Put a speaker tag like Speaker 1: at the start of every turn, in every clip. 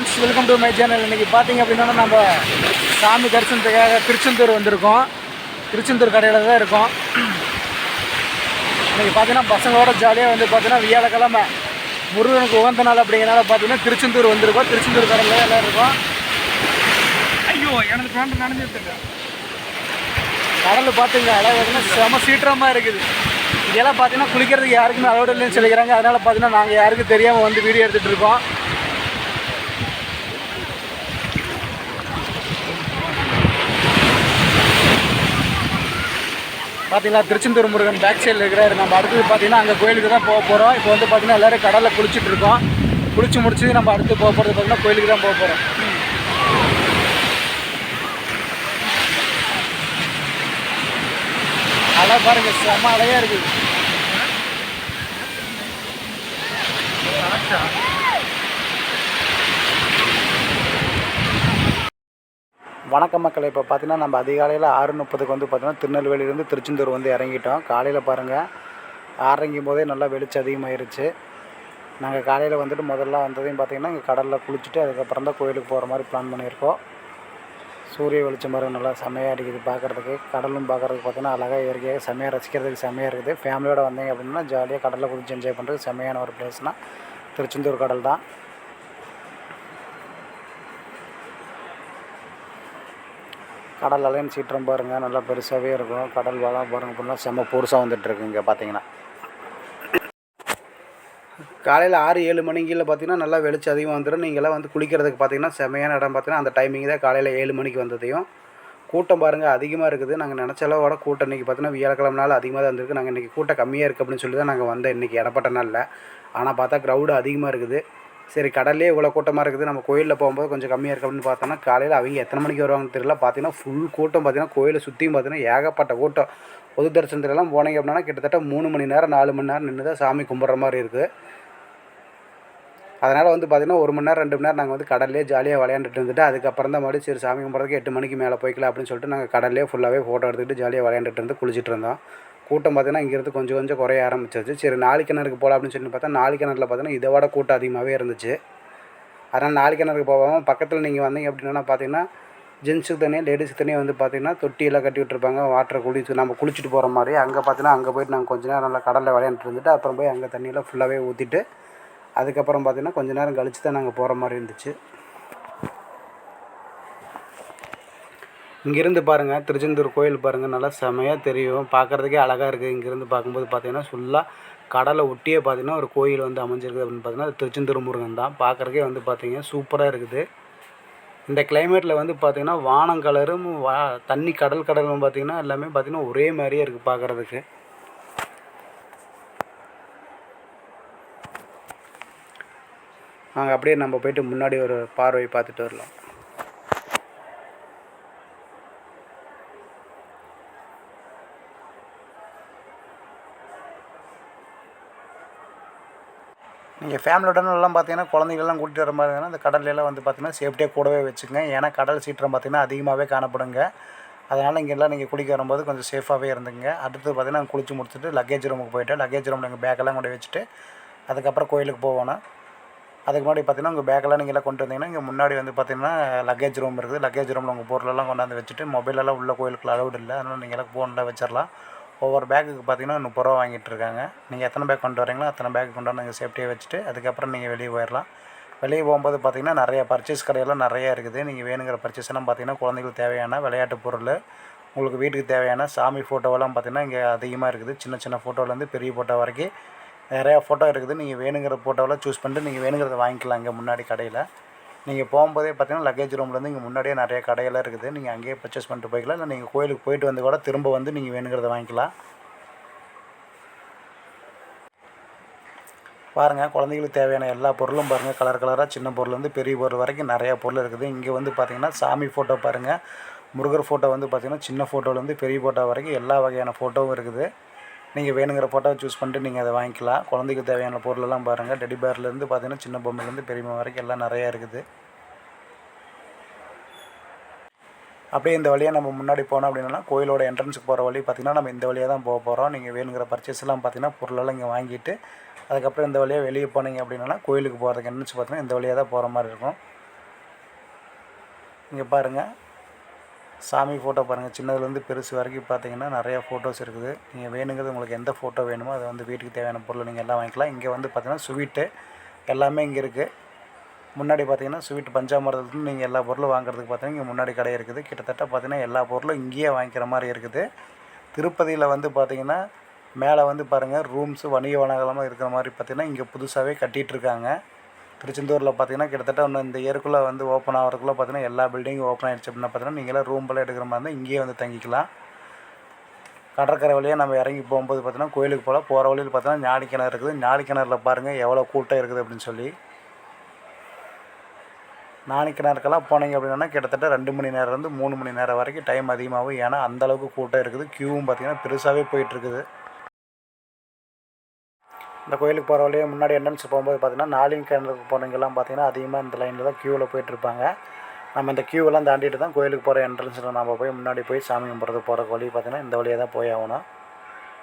Speaker 1: Friends welcome to my channel இன்றைக்கி பார்த்தீங்க அப்படின்னா நம்ம சாமி தரிசனத்துக்காக திருச்செந்தூர் வந்திருக்கோம். திருச்செந்தூர் கடையில் தான் இருக்கோம். இன்றைக்கி பார்த்தீங்கன்னா பசங்களோட ஜாலியாக வந்து பார்த்தீங்கன்னா வியாழக்கிழமை முருகனுக்கு உகந்த நாள் அப்படிங்கிறனால பார்த்தீங்கன்னா திருச்செந்தூர் வந்திருக்கோம். திருச்செந்தூர் கடையில் தான் எல்லாம் இருக்கோம்.
Speaker 2: ஐயோ எனக்கு பேண்ட் நனைஞ்சிருக்குங்க
Speaker 1: கடல் பார்த்துங்க அழகாக பார்த்தீங்கன்னா செம சீற்றமாக இருக்குது. இதெல்லாம் பார்த்தீங்கன்னா குளிக்கிறதுக்கு யாருக்குமே அலோடு இல்லைன்னு சொல்லிக்கிறாங்க. அதனால் பார்த்தீங்கன்னா நாங்கள் யாருக்கும் தெரியாமல் வந்து வீடியோ எடுத்துகிட்டு இருக்கோம். பார்த்தீங்களா திருச்செந்தூர் முருகன் பேக் சைடில் இருக்கிறாரு. நம்ம அடுத்தது பார்த்தீங்கன்னா அங்கே கோயிலுக்கு தான் போக போகிறோம் இப்போ வந்து பார்த்தீங்கன்னா எல்லோரும் கடலில் குளிச்சுட்டு இருக்கோம். குளிச்சு முடிச்சு நம்ம அடுத்து போக போகிறது பார்த்தீங்கன்னா கோயிலுக்கு தான் போக போகிறோம் அழகாக பாருங்க செம்ம அழகாக இருக்குது வணக்க மக்கள் இப்போ பார்த்தீங்கன்னா நம்ம அதிகாலையில் ஆறு முப்பதுக்கு வந்து பார்த்தீங்கன்னா திருநெல்வேலியிலேருந்து திருச்செந்தூர் வந்து இறங்கிட்டோம். காலையில் பாருங்கள் ஆரம்பிக்கும் போதே நல்லா வெளிச்சம் அதிகமாயிருச்சு. நாங்கள் காலையில் வந்துட்டு முதல்ல வந்ததையும் பார்த்தீங்கன்னா இங்கே கடலில் குளிச்சுட்டு அதுக்கப்புறம் தான் கோயிலுக்கு போகிற மாதிரி பிளான் பண்ணியிருக்கோம். சூரிய வெளிச்சம் பாருங்கள் நல்லா செமையாக இருக்குது பார்க்குறதுக்கு கடலும் பார்க்குறதுக்கு பார்த்தீங்கன்னா அழகாக இயற்கையாக செம்மையாக ரசிக்கிறதுக்கு செம்மையாக இருக்குது. ஃபேமிலியோடு வந்தீங்க அப்படின்னா ஜாலியாக கடலில் குளிச்சு என்ஜாய் பண்ணுறதுக்கு செம்மையான ஒரு பிளேஸ்னால் திருச்செந்தூர் கடல் தான். கடல் அலைன்னு சீற்றம் பாருங்கள் நல்லா பெருசாகவே இருக்கும். கடல் வளம் பாருங்கள் அப்படின்னா செம்ம பொருசாக வந்துட்டுருக்கு இங்கே பார்த்தீங்கன்னா காலையில் ஆறு ஏழு மணிக்கில் பார்த்தீங்கன்னா நல்லா வெளிச்சம் அதிகமாக வந்துடும் நீங்களாம் வந்து குளிக்கிறதுக்கு பார்த்தீங்கன்னா செமையான இடம் பார்த்தீங்கன்னா அந்த டைமிங் தான் காலையில் ஏழு மணிக்கு வந்ததையும். கூட்டம் பாருங்கள் அதிகமாக இருக்குது. நாங்கள் நினச்ச அளவோட கூட்டம் இன்றைக்கி பார்த்தீங்கன்னா வியாழக்கிழமை நாள் அதிகமாக தான் வந்திருக்கு. நாங்கள் இன்றைக்கி கூட்டம் கம்மியாக இருக்குது அப்படின்னு சொல்லி தான் நாங்கள் வந்தோம் இன்றைக்கி இடப்பட்ட நாளில். ஆனால் பார்த்தா க்ரௌடு அதிகமாக இருக்குது. சரி கடல்லே இவ்வளோ கூட்டமாக இருக்குது. நம்ம கோயிலில் போகும்போது கொஞ்சம் கம்மியாக இருக்குது அப்படின்னு பார்த்தோன்னா காலையில் அவங்க எத்தனை மணிக்கு வருவாங்கன்னு தெரியல. பார்த்தீங்கன்னா ஃபுல் கூட்டம் பார்த்தீங்கன்னா கோயிலை சுற்றியும் பார்த்தீங்கன்னா ஏகப்பட்ட கூட்டம். பொது தரிசனத்துலலாம் போனீங்க அப்படின்னா கிட்டத்தட்ட மூணு மணி நேரம் நாலு மணி நேரம் நின்று தான் சாமி கும்பிட்ற மாதிரி இருக்குது அதனால் வந்து பார்த்திங்கன்னா ஒரு மணி நேரம் ரெண்டு மணி நேரம் நாங்கள் வந்து கடல்லே ஜாலியாக விளையாண்டுட்டு இருந்துட்டு அதுக்கப்புறம் தான் மறுபடியும் சரி சாமி கும்பிட்றதுக்கு எட்டு மணிக்கு மேலே போய்க்கலாம் அப்படின்னு சொல்லிட்டு நாங்கள் கடல்லே ஃபுல்லாகவே ஃபோட்டோ எடுத்துக்கிட்டு ஜாலியாக விளையாண்டுட்டு இருந்து குளிச்சுட்டு இருந்தோம். கூட்டம் பார்த்தீங்கன்னா இங்கேருந்து கொஞ்சம் கொஞ்சம் குறைய ஆரம்பிச்சிருச்சு. சரி நாலு கிணறுக்கு போகலாம் அப்படின்னு சொல்லி பார்த்தா நாலு கிணறுல பார்த்தீங்கன்னா இதை விட கூட்டம் அதிகமாகவே இருந்துச்சு. அதனால் நாலு கிணறுக்கு போகாமல் பக்கத்தில் நீங்கள் வந்தீங்க அப்படின்னா பார்த்தீங்கன்னா ஜென்ஸுக்கு தனியாக லேடிஸுக்கு தனியாக வந்து பார்த்தீங்கன்னா தொட்டியெல்லாம் கட்டி விட்டுருப்பாங்க. வாட்டரை குளிச்சு நம்ம குளிச்சுட்டு போகிற மாதிரி. அங்கே பார்த்தீங்கன்னா அங்கே போயிட்டு நாங்கள் கொஞ்ச நேரம் நல்லா கடலில் விளையாண்டுட்டு இருந்துட்டு அப்புறம் போய் அங்கே தண்ணியெல்லாம் ஃபுல்லாகவே ஊற்றிட்டு அதுக்கப்புறம் பார்த்தீங்கன்னா கொஞ்ச நேரம் கழிச்சு தான் நாங்கள் போகிற மாதிரி இருந்துச்சு. இங்கேருந்து பாருங்கள் திருச்செந்தூர் கோயில் பாருங்கள் நல்லா செமையாக தெரியும். பார்க்குறதுக்கே அழகாக இருக்குது இங்கேருந்து பார்க்கும்போது பார்த்தீங்கன்னா ஃபுல்லாக கடலை ஒட்டியே பார்த்தீங்கன்னா ஒரு கோயில் வந்து அமைஞ்சிருக்குது அப்படின்னு பார்த்தீங்கன்னா அது திருச்செந்தூர் முருகன் தான். பார்க்குறதுக்கே வந்து பார்த்தீங்கன்னா சூப்பராக இருக்குது. இந்த கிளைமேட்டில் வந்து பார்த்திங்கன்னா வானம் கலரும் வா தண்ணி கடல் கடலும் பார்த்திங்கன்னா எல்லாமே பார்த்திங்கன்னா ஒரே மாதிரியே இருக்குது பார்க்குறதுக்கு. நாங்கள் அப்படியே நம்ம போயிட்டு முன்னாடி ஒரு பார்வை பார்த்துட்டு வரலாம். நீங்கள் ஃபேமிலியோடலாம் பார்த்தீங்கன்னா குழந்தைங்களெல்லாம் கூட்டிகிட்டு வர மாதிரி இருந்தால் அந்த கடல்லாம் வந்து பார்த்தீங்கன்னா சேஃப்டியாக கூடவே வச்சுக்கங்க. ஏன்னா கடல் சீற்றம் பார்த்தீங்கன்னா அதிகமாகவே காணப்படுங்க. அதனால் இங்கெல்லாம் நீங்கள் குளிக்க வரும்போது கொஞ்சம் சேஃபாகவே இருந்துங்க அடுத்து பார்த்தீங்கன்னா குளிச்சு முடிச்சுட்டு லக்கேஜ் ரூமுக்கு போயிட்டு லக்கேஜ் ரூமில் எங்கள் பேக்கெல்லாம் கொண்டு வச்சுட்டு அதுக்கப்புறம் கோயிலுக்கு போவோம்னா அதுக்கு முன்னாடி பார்த்தீங்கன்னா உங்கள் பேக்கெல்லாம் நீங்கள்லாம் கொண்டு வந்தீங்கன்னா இங்கே முன்னாடி வந்து பார்த்தீங்கன்னா லக்கேஜ் ரூம் இருக்குது. லக்கேஜ் ரூமில் உங்கள் பொருளெல்லாம் கொண்டாந்து வச்சுட்டு மொபைலெல்லாம் உள்ள கோயிலுக்குள்ள அலௌட் இல்லை. அதனால் நீங்கள் எல்லாம் ஃபோனில் வச்சிடலாம் ஒவ்வொரு பேக்குக்கு பார்த்தீங்கன்னா முப்பது ரூபா வாங்கிட்டு இருக்காங்க நீங்கள் எத்தனை பேக் கொண்டு வரீங்களோ அத்தனை பேக் கொண்டு வந்து சேஃப்டியாக வச்சுட்டு அதுக்கப்புறம் நீங்கள் வெளியே போயிடலாம். வெளியே போகும்போது பார்த்தீங்கன்னா நிறைய பர்ச்சேஸ் கடையெல்லாம் நிறைய இருக்குது. நீங்கள் வேணுங்கிற பர்ச்சேஸ்லாம் பார்த்திங்கன்னா பார்த்தீங்கன்னா குழந்தைங்களுக்கு தேவையான விளையாட்டு பொருள் உங்களுக்கு வீட்டுக்கு தேவையான சாமி ஃபோட்டோவெல்லாம் பார்த்தீங்கன்னா இங்கே அதிகமாக இருக்குது. சின்ன சின்ன ஃபோட்டோலேருந்து பெரிய ஃபோட்டோ வரைக்கும் நிறையா ஃபோட்டோ இருக்குது. நீங்கள் வேணுங்கிற ஃபோட்டோவெல்லாம் சூஸ் பண்ணிட்டு நீங்கள் வேணுங்கிறத வாங்கிக்கலாம் இங்கே முன்னாடி கடையில். நீங்கள் போகும்போதே பார்த்தீங்கன்னா லக்கேஜ் ரூம்லேருந்து இங்கே முன்னாடியே நிறைய கடையெல்லாம் இருக்குது. நீங்கள் அங்கேயே பர்ச்சேஸ் பண்ணிட்டு போய்க்கலாம். இல்லை நீங்கள் கோயிலுக்கு போயிட்டு வந்து கூட திரும்ப வந்து நீங்கள் வேணுங்கிறத வாங்கிக்கலாம். பாருங்கள் குழந்தைகளுக்கு தேவையான எல்லா பொருளும் பாருங்கள் கலர் கலராக சின்ன பொருள்லேருந்து பெரிய பொருள் வரைக்கும் நிறையா பொருள் இருக்குது. இங்கே வந்து பார்த்திங்கன்னா சாமி ஃபோட்டோ பாருங்கள் முருகர் ஃபோட்டோ வந்து பார்த்திங்கன்னா சின்ன ஃபோட்டோலேருந்து பெரிய ஃபோட்டோ வரைக்கும் எல்லா வகையான ஃபோட்டோவும் இருக்குது. நீங்கள் வேணுங்கிற ஃபோட்டோவை சூஸ் பண்ணிட்டு நீங்கள் அதை வாங்கிக்கலாம். குழந்தைக்கு தேவையான பொருளெல்லாம் பாருங்கள் டெடி பேர்லேருந்து பார்த்தீங்கன்னா சின்ன பொம்மைலேருந்து பெரியம்மா வரைக்கும் எல்லாம் நிறையா இருக்குது. அப்படியே இந்த வழியாக நம்ம முன்னாடி போனோம் அப்படின்னா கோயிலோட என்ட்ரன்ஸுக்கு போகிற வழி பார்த்திங்கன்னா நம்ம இந்த வழியாக தான் போக போகிறோம் நீங்கள் வேணுங்கிற பர்ச்சேஸ் எல்லாம் பார்த்திங்கன்னா பொருளெல்லாம் இங்கே வாங்கிட்டு அதுக்கப்புறம் இந்த வழியாக வெளியே போனீங்க அப்படின்னா கோயிலுக்கு போகிறதுக்கு என்னச்சு பார்த்தீங்கன்னா இந்த வழியாக தான் போகிற மாதிரி இருக்கும். இங்கே பாருங்கள் சாமி ஃபோட்டோ பாருங்கள் சின்னதுலேருந்து பெருசு வரைக்கும் பார்த்தீங்கன்னா நிறையா ஃபோட்டோஸ் இருக்குது. நீங்கள் வேணுங்கிறது உங்களுக்கு எந்த ஃபோட்டோ வேணுமோ அதை வந்து வீட்டுக்கு தேவையான பொருள் நீங்கள் எல்லாம் வாங்கிக்கலாம். இங்கே வந்து பார்த்தீங்கன்னா ஸ்வீட்டு எல்லாமே இங்கே இருக்குது முன்னாடி பார்த்தீங்கன்னா ஸ்வீட் பஞ்சாமிரதத்துலேருந்து நீங்கள் எல்லா பொருளும் வாங்குறதுக்கு பார்த்தீங்கன்னா இங்கே முன்னாடி கடை இருக்குது. கிட்டத்தட்ட பார்த்தீங்கன்னா எல்லா பொருளும் இங்கேயே வாங்கிக்கிற மாதிரி இருக்குது. திருப்பதியில் வந்து பார்த்தீங்கன்னா மேலே வந்து பாருங்கள் ரூம்ஸு வணிக வளாகமாக இருக்கிற மாதிரி பார்த்தீங்கன்னா இங்கே புதுசாகவே கட்டிகிட்டு இருக்காங்க. திருச்செந்தூரில் பார்த்தீங்கன்னா கிட்டத்தட்ட இன்னும் இந்த இயருக்குள்ளே வந்து ஓப்பன் ஆகிறதுக்குள்ளே பார்த்தீங்கன்னா எல்லா பில்டிங்கும் ஓப்பன் ஆகிடுச்சு அப்படின்னா பார்த்தீங்கன்னா நீங்களாம் ரூம்பெல்லாம் எடுக்கிற மாதிரி இருந்தால் இங்கேயே வந்து தங்கிக்கலாம். கடற்கரை வழியாக நம்ம இறங்கி போகும்போது பார்த்தீங்கன்னா கோயிலுக்கு போகலாம். போகிற வழியில் பார்த்தீங்கன்னா ஞாடி கிணறு இருக்குது. ஞாடி கிணறுல பாருங்கள் எவ்வளோ கூட்டம் இருக்குது அப்படின்னு சொல்லி. நாணி கிணறுக்கெல்லாம் போனீங்க அப்படின்னா கிட்டத்தட்ட ரெண்டு மணி நேரம்லேருந்து மூணு மணி நேரம் வரைக்கும் டைம் அதிகமாகும். ஏன்னா அந்தளவுக்கு கூட்டம் இருக்குது. க்யூவும் பார்த்தீங்கன்னா பெருசாகவே போயிட்டுருக்குது இந்த கோயிலுக்கு போகிற வழியே முன்னாடி என்ட்ரன்ஸ் போகும்போது பார்த்தீங்கன்னா நாளின் கிணறுக்கு போனவங்கெல்லாம் பார்த்தீங்கன்னா அதிகமாக இந்த லைனில் தான் க்யூவில் போயிட்டுருப்பாங்க நம்ம இந்த க்யூவெல்லாம் தாண்டிட்டு தான் கோயிலுக்கு போகிற என்ட்ரன்ஸில் நம்ம போய் முன்னாடி போய் சாமி கும்பிட்றது போகிற வழி பார்த்திங்கன்னா இந்த வழியாக தான் போய் ஆகணும்.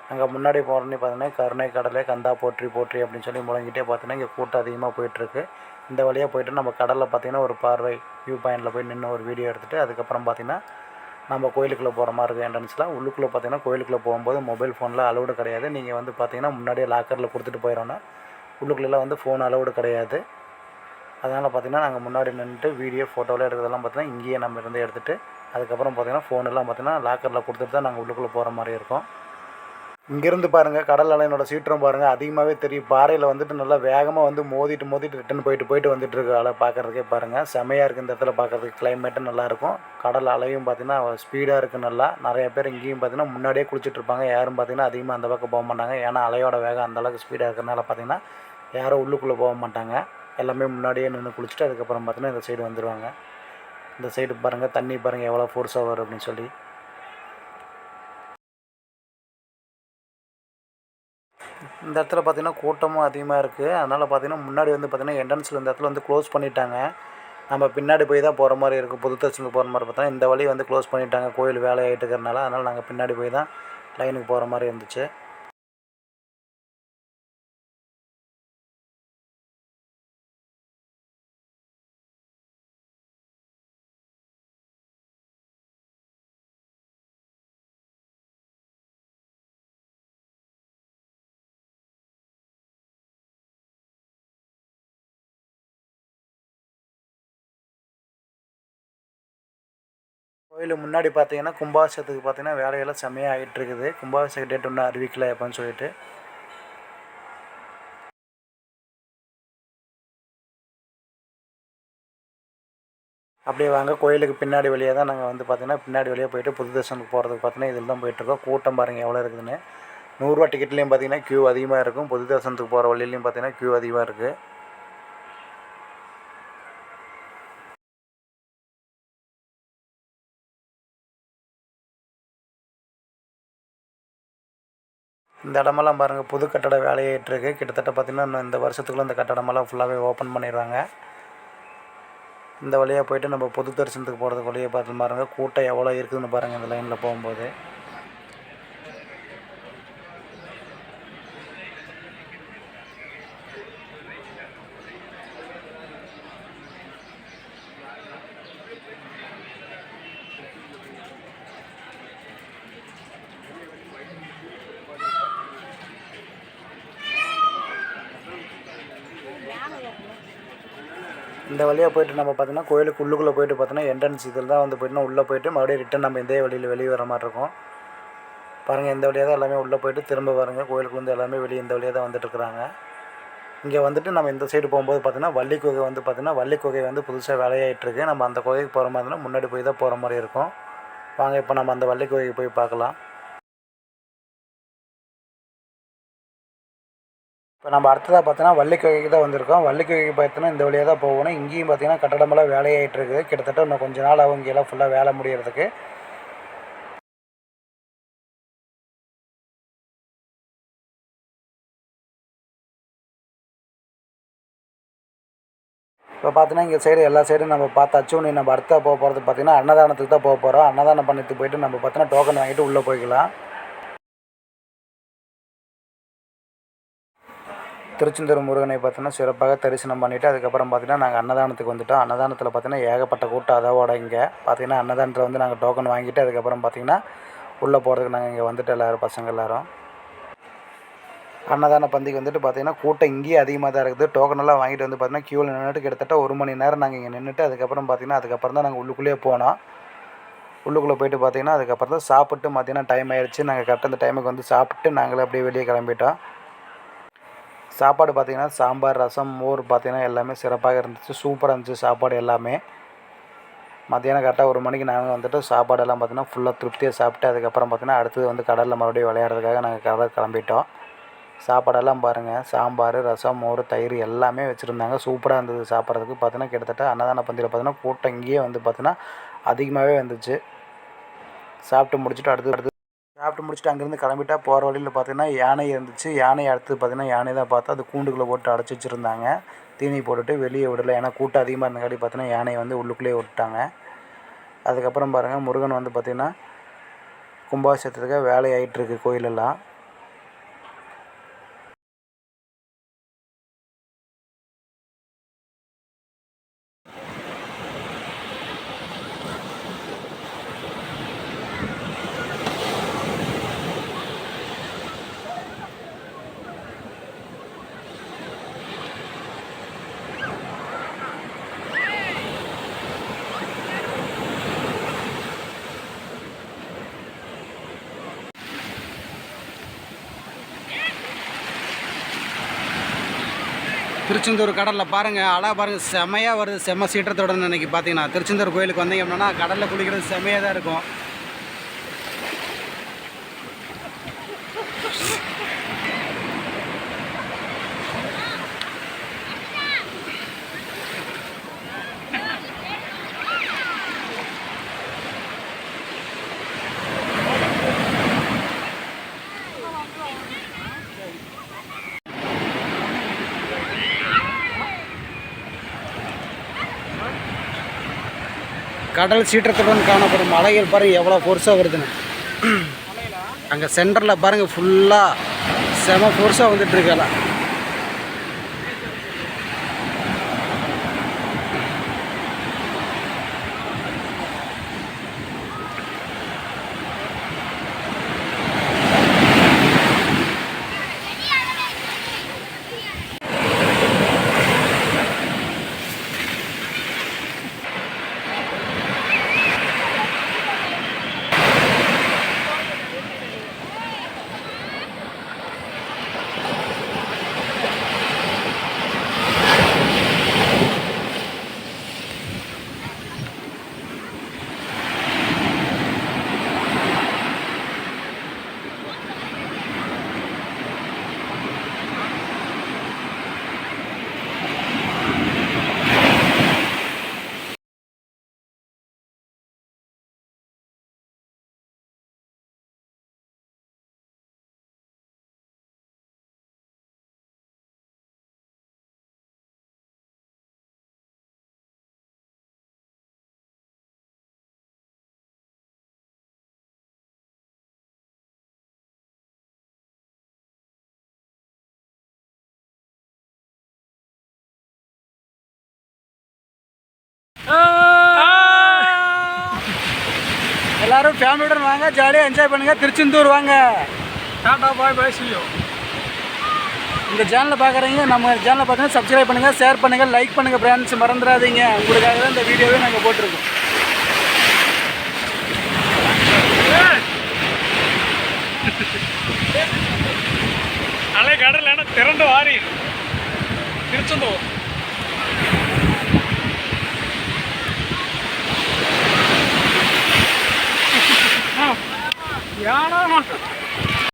Speaker 1: அங்கே முன்னாடி போகிறோன்னே பார்த்தீங்கன்னா கருணை கடலே கந்தா போற்றி போற்றி அப்படின்னு சொல்லி முழங்கிட்டே பார்த்தீங்கன்னா இங்கே கூட்டம் அதிகமாக போயிட்டுருக்கு இந்த வழியாக போயிட்டு நம்ம கடலில் பார்த்தீங்கன்னா ஒரு பார்வை வியூ பாயிண்டில் போய் நின்று ஒரு வீடியோ எடுத்துகிட்டு அதுக்கப்புறம் பார்த்தீங்கன்னா நம்ம கோயிலுக்குள்ளே போகிற மாதிரி இருக்கும் என்ட்ரன்ஸில் உள்ளுக்குள்ளே பார்த்தீங்கன்னா கோயிலுக்குள்ளே போகும்போது மொபைல் ஃபோன்லாம் அலௌடு கிடையாது. நீங்கள் வந்து பார்த்தீங்கன்னா முன்னாடியே லாக்கரில் கொடுத்துட்டு போயிடணும். உள்ளுக்குள்ளெல்லாம் வந்து ஃபோன் அலௌடு கிடையாது. அதனால் பார்த்தீங்கன்னா நாங்கள் முன்னாடி நின்றுட்டு வீடியோ ஃபோட்டோலாம் எடுக்கிறதெல்லாம் பார்த்தீங்கன்னா இங்கேயே நம்ம இருந்து எடுத்துகிட்டு அதுக்கப்புறம் பார்த்தீங்கன்னா ஃபோனெல்லாம் பார்த்திங்கன்னா பார்த்தீங்கன்னா லாக்கரில் கொடுத்துட்டு தான் நாங்கள் உள்ளுக்குள்ளே போகிற மாதிரி இருக்கும். இங்கேருந்து பாருங்கள் கடல் அலையினோட சீற்றம் பாருங்கள் அதிகமாகவே தெரியும். பாறையில் வந்துட்டு நல்லா வேகமாக வந்து மோதிட்டு மோதிட்டு ரிட்டன் போயிட்டு போயிட்டு வந்துட்டுருக்க அலை பார்க்குறதுக்கே பாருங்கள் செமையாக இருக்குது இந்த இடத்துல பார்க்குறதுக்கு. கிளைமேட்டும் நல்லாயிருக்கும் கடல் அலையும் பார்த்திங்கன்னா ஸ்பீடாக இருக்குது நல்லா. நிறைய பேர் இங்கேயும் பார்த்தீங்கன்னா முன்னாடியே குளிச்சுட்டு இருப்பாங்க. யாரும் பார்த்தீங்கன்னா அதிகமாக அந்த பக்கம் போக மாட்டாங்க. ஏன்னா அலையோட வேகம் அந்த அளவுக்கு ஸ்பீடாக இருக்கிறனால பார்த்தீங்கன்னா யாரும் உள்ளுக்குள்ளே போக மாட்டாங்க. எல்லாமே முன்னாடியே நின்று குளிச்சுட்டு அதுக்கப்புறம் பார்த்திங்கன்னா இந்த சைடு வந்துடுவாங்க இந்த சைடு பாருங்கள் தண்ணி பாருங்கள் எவ்வளோ ஃபோர்ஸாக வரும் அப்படின்னு சொல்லி. இந்த இடத்துல பார்த்திங்கன்னா கூட்டமும் அதிகமாக இருக்குது. அதனால் பார்த்திங்கன்னா முன்னாடி வந்து பார்த்திங்கன்னா என்ட்ரன்ஸில் இந்த இடத்துல வந்து க்ளோஸ் பண்ணிட்டாங்க. நம்ம பின்னாடி போய் தான் போகிற மாதிரி இருக்கும் புது தரிசனத்துக்கு போகிற மாதிரி பார்த்தா இந்த வழி வந்து க்ளோஸ் பண்ணிட்டாங்க. கோயில் வேலையாகிட்டு இருக்கிறனால அதனால் நாங்கள் பின்னாடி போய் தான் லைனுக்கு போகிற மாதிரி இருந்துச்சு. கோயில் முன்னாடி பார்த்தீங்கன்னா கும்பாபிஷேகத்துக்கு பார்த்தீங்கன்னா வேலையெல்லாம் செம்மையாக ஆகிட்டு இருக்குது கும்பாபிஷேக டேட் ஒன்றும் அறிவிக்கல எப்போன்னு சொல்லிட்டு. அப்படியே வாங்க கோயிலுக்கு பின்னாடி வழியாக தான் நாங்கள் வந்து பார்த்தீங்கன்னா பின்னாடி வழியாக போயிட்டு புது தர்சனுக்கு போகிறதுக்கு பார்த்தீங்கன்னா இதில் தான் போயிட்டுருக்கோம். கூட்டம் பாருங்கள் எவ்வளோ இருக்குதுன்னு. நூறுரூவா டிக்கெட்லேயும் பார்த்தீங்கன்னா க்யூ அதிகமாக இருக்கும். புது தர்சனத்துக்கு போகிற வழியிலையும் பார்த்தீங்கன்னா க்யூ அதிகமாக இருக்குது இந்த இடமெல்லாம் பாருங்கள் புது கட்டட வேலையாயிட்டு கிட்டத்தட்ட பார்த்திங்கன்னா இன்னும் இந்த வருஷத்துக்குள்ள இந்த கட்டடமெல்லாம் ஃபுல்லாகவே ஓப்பன் பண்ணிடுவாங்க இந்த வழியாக போயிட்டு நம்ம பொது தரிசனத்துக்கு போகிறதுக்கு வழியை பார்த்து பாருங்கள் கூட்டம் எவ்வளோ இருக்குதுன்னு பாருங்கள் இந்த லைனில் போகும்போது. இந்த வழியாக போயிட்டு நம்ம பார்த்தீங்கன்னா கோயிலுக்கு உள்ளுக்குள்ளே போயிட்டு பார்த்தோன்னா என்ட்ரன்ஸ் இதில் தான் வந்து போயிட்டுனா உள்ளே போயிட்டு மறுபடியும் ரிட்டன் நம்ம இதே வழியில் வெளியே வர மாதிரி இருக்கும். பாருங்கள் இந்த வழியாக தான் எல்லாமே உள்ளே போயிட்டு திரும்ப பாருங்கள் கோயிலுக்கு வந்து எல்லாமே வெளியே இந்த வழியாக தான் வந்துட்டு இருக்கிறாங்க இங்கே வந்துட்டு நம்ம இந்த சைடு போகும்போது பார்த்தீங்கன்னா வள்ளி குகை வந்து பார்த்திங்கன்னா வள்ளி குகை வந்து புதுசாக வேலையாயிட்டிருக்கு நம்ம அந்த குகைக்கு போகிற மாதிரி இருந்தால் முன்னாடி போய் தான் போகிற மாதிரி இருக்கும். வாங்க இப்போ நம்ம அந்த வள்ளி குகைக்கு போய் பார்க்கலாம். இப்போ நம்ம அடுத்ததாக பார்த்தோன்னா வள்ளிக்குகைக்கு தான் வந்திருக்கோம். வள்ளிக்குகைக்கு பார்த்தோன்னா இந்த வழியாக தான் போகணும். இங்கேயும் பார்த்தீங்கன்னா கட்டடமெல்லாம் வேலையாகிட்டு இருக்குது கிட்டத்தட்ட இன்னும் கொஞ்ச நாள் ஆகும் இங்கெல்லாம் ஃபுல்லாக வேலை முடியறதுக்கு. இப்போ பார்த்தீங்கன்னா இங்கே சைடு எல்லா சைடும் நம்ம பார்த்தாச்சு. ஒன்று நம்ம அடுத்த போக போகிறது பார்த்தீங்கன்னா அன்னதானத்துக்கு தான் போக போகிறோம் அன்னதானம் பண்ணிட்டு போயிட்டு நம்ம பார்த்தீங்கன்னா டோக்கன் வாங்கிட்டு உள்ளே போய்க்கலாம். திருச்செந்தூர் முருகனை பார்த்தோன்னா சிறப்பாக தரிசனம் பண்ணிவிட்டு அதுக்கப்புறம் பார்த்தீங்கன்னா நாங்கள் அன்னதானத்துக்கு வந்துவிட்டோம் அன்னதானத்தில் பார்த்தீங்கன்னா ஏகப்பட்ட கூட்டம் அதோட இங்கே. பார்த்தீங்கன்னா அன்னதானத்தில் வந்து நாங்கள் டோக்கன் வாங்கிட்டு அதுக்கப்புறம் பார்த்தீங்கன்னா உள்ளே போகிறதுக்கு நாங்கள் இங்கே வந்துட்டு எல்லோரும் பசங்க எல்லோரும். அன்னதான பந்திக்கு வந்துட்டு பார்த்தீங்கன்னா கூட்டம் இங்கேயே அதிகமாக தான் இருக்குது. டோக்கனெல்லாம் வாங்கிட்டு வந்து பார்த்தீங்கன்னா க்யூவில் நின்றுட்டு கிட்டத்தட்ட ஒரு மணி நேரம் நாங்கள் இங்கே நின்றுட்டு அதுக்கப்புறம் பார்த்தீங்கன்னா அதுக்கப்புறம் தான் நாங்கள் உள்ளுக்குள்ளேயே போனோம். உள்ளுக்குள்ளே போயிட்டு பார்த்தீங்கன்னா அதுக்கப்புறம் தான் சாப்பிட்டு மத்தியானம் டைம் ஆயிடுச்சு. நாங்கள் கரெக்டாக அந்த டைமுக்கு வந்து சாப்பிட்டு நாங்களே அப்படியே வெளியே கிளம்பிட்டோம். சாப்பாடு பார்த்திங்கன்னா சாம்பார் ரசம் மோர் பார்த்திங்கன்னா எல்லாமே சிறப்பாக இருந்துச்சு. சூப்பராக இருந்துச்சு சாப்பாடு எல்லாமே. மத்தியானம் கரெக்டாக ஒரு மணிக்கு நாங்கள் வந்துட்டு சாப்பாடெல்லாம் பார்த்திங்கன்னா ஃபுல்லாக திருப்தியாக சாப்பிட்டு அதுக்கப்புறம் பார்த்திங்கன்னா அடுத்தது வந்து கடலில் மறுபடியும் விளையாடுறதுக்காக நாங்கள் கடலில் கிளம்பிட்டோம். சாப்பாடெல்லாம் பாருங்கள் சாம்பார் ரசம் மோர் தயிர் எல்லாமே வச்சுருந்தாங்க. சூப்பராக இருந்தது சாப்பிட்றதுக்கு. பார்த்திங்கன்னா கிட்டத்தட்ட அன்னதான பந்தியில் பார்த்திங்கன்னா கூட்டம் இங்கேயே வந்து பார்த்திங்கன்னா அதிகமாகவே வந்துச்சு. சாப்பிட்டு முடிச்சுட்டு அடுத்து அடுத்து சாப்பிட்டு முடிச்சுட்டு அங்கேருந்து கிளம்பிட்டா போகிற வழியில் பார்த்தீங்கன்னா யானை இருந்துச்சு. யானை அடுத்து பார்த்தீங்கன்னா யானை தான் பார்த்தா அது கூண்டுக்குள்ளே போட்டு அடைச்சி வச்சுருந்தாங்க. தீனி போட்டுட்டு வெளியே விடலை. ஏன்னா கூட்டம் அதிகமாக இருந்தங்காட்டி பார்த்தீங்கன்னா யானையை வந்து உள்ளுக்குள்ளேயே விட்டாங்க அதுக்கப்புறம் பாருங்கள் முருகன் வந்து பார்த்திங்கன்னா கும்பாபிஷேகத்துக்காக வேலை ஆகிட்டுருக்கு கோயிலெல்லாம். திருச்செந்தூர் கடலில் பாருங்கள் அழகா பாருங்கள் செமையாக வருது. செம்ம சீற்றத்தோட இன்னைக்கு பார்த்தீங்கன்னா திருச்செந்தூர் கோயிலுக்கு வந்தீங்க அப்படின்னா கடலில் குளிக்கிறது செமையாக தான் இருக்கும். கடல் சீற்றத்துடன் காணப்படும் அலைகள் பாருங்கள் எவ்வளோ ஃபோர்ஸாக வருதுன்னு. அங்கே சென்டரில் பாருங்கள் ஃபுல்லாக செம ஃபோர்ஸாக வந்துட்டு எல்லாரும் ஃபேமிலியுடன் வாங்க ஜாலியாக என்ஜாய் பண்ணுங்கள் திருச்செந்தூர் வாங்க.
Speaker 2: டாடா பாய் பாய் சியோ
Speaker 1: இந்த சேனலை பார்க்குறீங்க நம்ம சேனலை பார்த்தீங்கன்னா சப்ஸ்கிரைப் பண்ணுங்கள் ஷேர் பண்ணுங்கள் லைக் பண்ணுங்கள் ஃப்ரெண்ட்ஸ் மறந்துடாதீங்க. உங்களுக்காக தான் இந்த வீடியோவே நாங்கள் போட்டிருக்கோம்.
Speaker 2: அலை கடல் ஏன்னா திரண்டு வாரி. திருச்செந்தூர். યાર